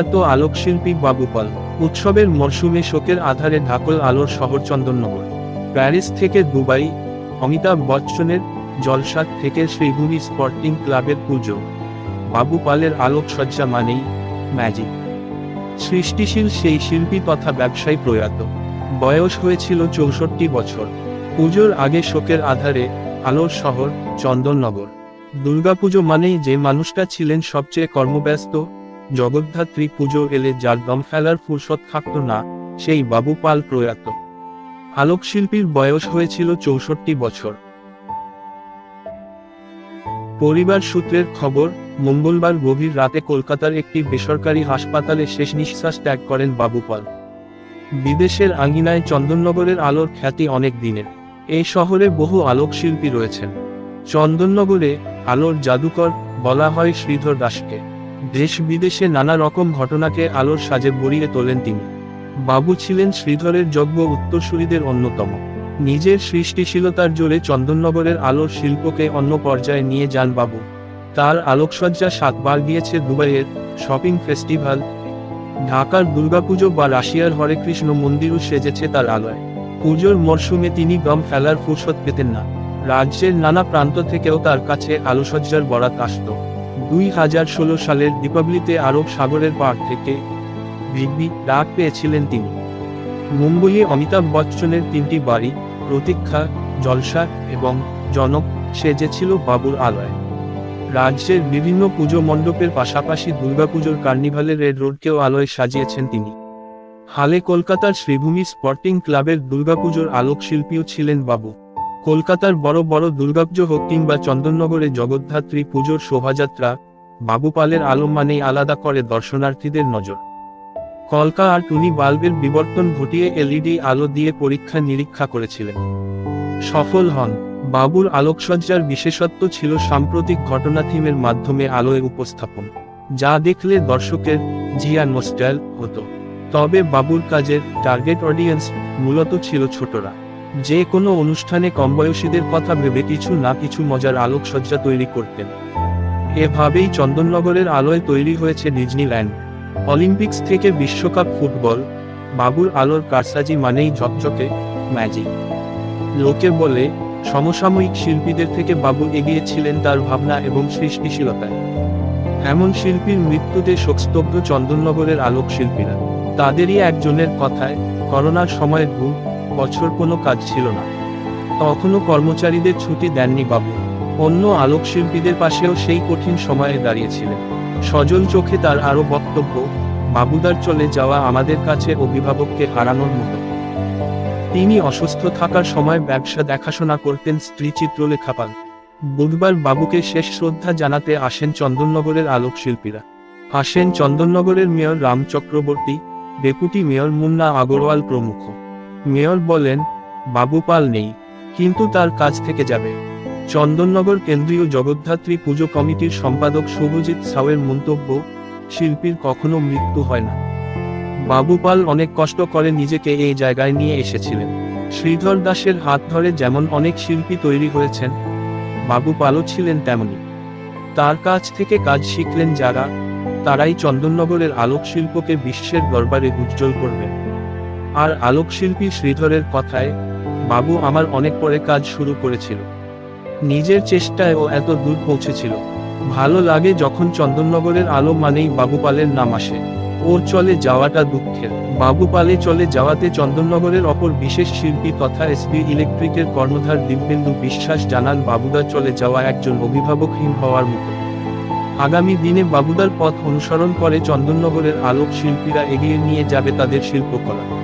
প্রয়াত আলোকশিল্পী বাবুপাল। উৎসবের মরশুমে শোকের আধারে ঢাকল আলোর শহর চন্দননগর। প্যারিস থেকে দুবাই, অমিতাভ বচ্চনের জলসাদ থেকে শ্রীভূমি স্পোর্টিং ক্লাবের পুজো। বাবুপালের আলোকসজ্জা মানেই ম্যাজিক সৃষ্টিশীল সেই শিল্পী তথা ব্যবসায়ী প্রয়াত। বয়স হয়েছিল চৌষট্টি বছর। পুজোর আগে শোকের আধারে আলোর শহর চন্দননগর। দুর্গাপুজো মানেই যে মানুষটা ছিলেন সবচেয়ে কর্মব্যস্ত জগদ্ধাত্রী পুজো এলে যার দম ফেলার ফুরসত থাকত না, সেই বাবু পাল প্রয়াত। আলোকশিল্পীর বয়স হয়েছিল চৌষট্টি বছর। পরিবার সূত্রের খবর, মঙ্গলবার গভীর রাতে কলকাতার একটি বেসরকারি হাসপাতালে শেষ নিঃশ্বাস ত্যাগ করেন বাবুপাল বিদেশের আঙ্গিনায় চন্দননগরের আলোর খ্যাতি অনেক দিনের। এই শহরে বহু আলোকশিল্পী রয়েছেন। চন্দননগরে আলোর জাদুকর বলা হয় শ্রীধর দাসকে। দেশ বিদেশে নানা রকম ঘটনাকে আলোর সাজে বড়িয়ে তোলেন তিনি। বাবু ছিলেন শ্রীধরের যজ্ঞ উত্তরসূরিদের অন্যতম। নিজের সৃষ্টিশীলতার জোরে চন্দননগরের আলোর শিল্পকে অন্য পর্যায়ে নিয়ে যান বাবু। তার আলোকসজ্জা সাতবার গিয়েছে দুবাইয়ের শপিং ফেস্টিভ্যাল ঢাকার দুর্গাপুজো বা রাশিয়ার হরে কৃষ্ণ মন্দিরও সেজেছে তার আলোয়। পুজোর মরশুমে তিনি গম ফেলার ফুরসত পেতেন না। রাজ্যের নানা প্রান্ত থেকেও তার কাছে আলোসজ্জার বরাত আসত। দুই হাজার ষোলো সালের দীপাবলিতে আরব সাগরের পার থেকে বিগবি ডাক পেয়েছিলেন তিনি। মুম্বইয়ে অমিতাভ বচ্চনের তিনটি বাড়ি, প্রতীক্ষা, জলসা এবং জনক, সেজেছিল বাবুর আলয়। রাজ্যের বিভিন্ন পুজো মণ্ডপের পাশাপাশি দুর্গাপুজোর কার্নিভালের রেড রোডকেও আলোয় সাজিয়েছেন তিনি। হালে কলকাতার শ্রীভূমি স্পোর্টিং ক্লাবের দুর্গাপুজোর আলোকশিল্পীও ছিলেন বাবু। কলকাতার বড় বড় দুর্গাপুজো হোক কিংবা চন্দননগরে জগদ্ধাত্রী পুজোর শোভাযাত্রা, বাবুপালের আলো মানেই আলাদা করে দর্শনার্থীদের নজর। কলকা আর টুনি বাল্বের বিবর্তন ঘটিয়ে এলইডি আলো দিয়ে পরীক্ষা নিরীক্ষা করেছিলেন। সফল হন। বাবুর আলোকসজ্জার বিশেষত্ব ছিল সাম্প্রতিক ঘটনা থিমের মাধ্যমে আলোয় উপস্থাপন, যা দেখলে দর্শকের জিয়া নোস্টাইল হতো। তবে বাবুর কাজের টার্গেট অডিয়েন্স মূলত ছিল ছোটরা। যে কোনো অনুষ্ঠানে কমবয়সীদের কথা ভেবে কিছু না কিছু মজার আলোকসজ্জা তৈরি করতেন। এভাবেই চন্দননগরের আলোয় তৈরি হয়েছে ডিজনিল্যান্ড। অলিম্পিক্স থেকে বিশ্বকাপ ফুটবল, বাবুর আলোর কারসাজি মানেই ঝকঝকে ম্যাজিক লোকে বলে, সমসাময়িক শিল্পীদের থেকে বাবু এগিয়ে ছিলেন তার ভাবনা এবং সৃষ্টিশীলতায়। এমন শিল্পীর মৃত্যুতে শোকস্তব্ধ চন্দননগরের আলোক শিল্পীরা তাদেরই একজনের কথায়, করোনার সময় দু বছর কোনো কাজ ছিল না। তখনও কর্মচারীদের ছুটি দেননি বাবু। অন্য আলোকশিল্পীদের পাশেও সেই কঠিন সময়ে দাঁড়িয়েছিলেন। সজল চোখে তার আরও বক্তব্য, বাবুদার চলে যাওয়া আমাদের কাছে অভিভাবককে হারানোর মতো। তিনি অসুস্থ থাকার সময় ব্যবসা দেখাশোনা করতেন স্ত্রী চিত্রলেখা পাল। বুধবার বাবুকে শেষ শ্রদ্ধা জানাতে আসেন চন্দননগরের আলোকশিল্পীরা। আসেন চন্দননগরের mayor Ram Chakraborty, deputy mayor Munna Agarwal প্রমুখ। মেয়র বলেন বাবু পাল নেই, কিন্তু তার কাজ থেকে যাবে। চন্দননগর কেন্দ্রীয় জগদ্ধাত্রী পুজো কমিটির সম্পাদক শুভজিৎ সাউয়ের মন্তব্য, শিল্পীর কখনো মৃত্যু হয় না। বাবু পাল অনেক কষ্ট করে নিজেকে এই জায়গায় নিয়ে এসেছিলেন। শ্রীধর দাসের হাত ধরে যেমন অনেক শিল্পী তৈরি হয়েছেন বাবু পালও ছিলেন তেমনি তার কাছ থেকে কাজ শিখলেন যারা, তারাই চন্দননগরের আলোক শিল্পকে বিশ্বের দরবারে উজ্জ্বল করবেন। আর আলোকশিল্পী শ্রীধরের কথায়, বাবু আমার অনেক পরে কাজ শুরু করেছিল। নিজের চেষ্টায় ও এত দূর পৌঁছেছিল। ভালো লাগে যখন চন্দননগরের আলো মানেই বাবুপালের নাম আসে। ওর চলে যাওয়াটা দুঃখের। বাবুপালে চলে যাওয়াতে চন্দননগরের অপর বিশেষ শিল্পী তথা এসবি ইলেকট্রিকের কর্ণধার দিব্যেন্দু বিশ্বাস জানান বাবুদা চলে যাওয়া একজন অভিভাবকহীন হওয়ার মতো। আগামী দিনে বাবুদার পথ অনুসরণ করে চন্দননগরের আলোক শিল্পীরা এগিয়ে নিয়ে যাবে তাদের শিল্পকলা।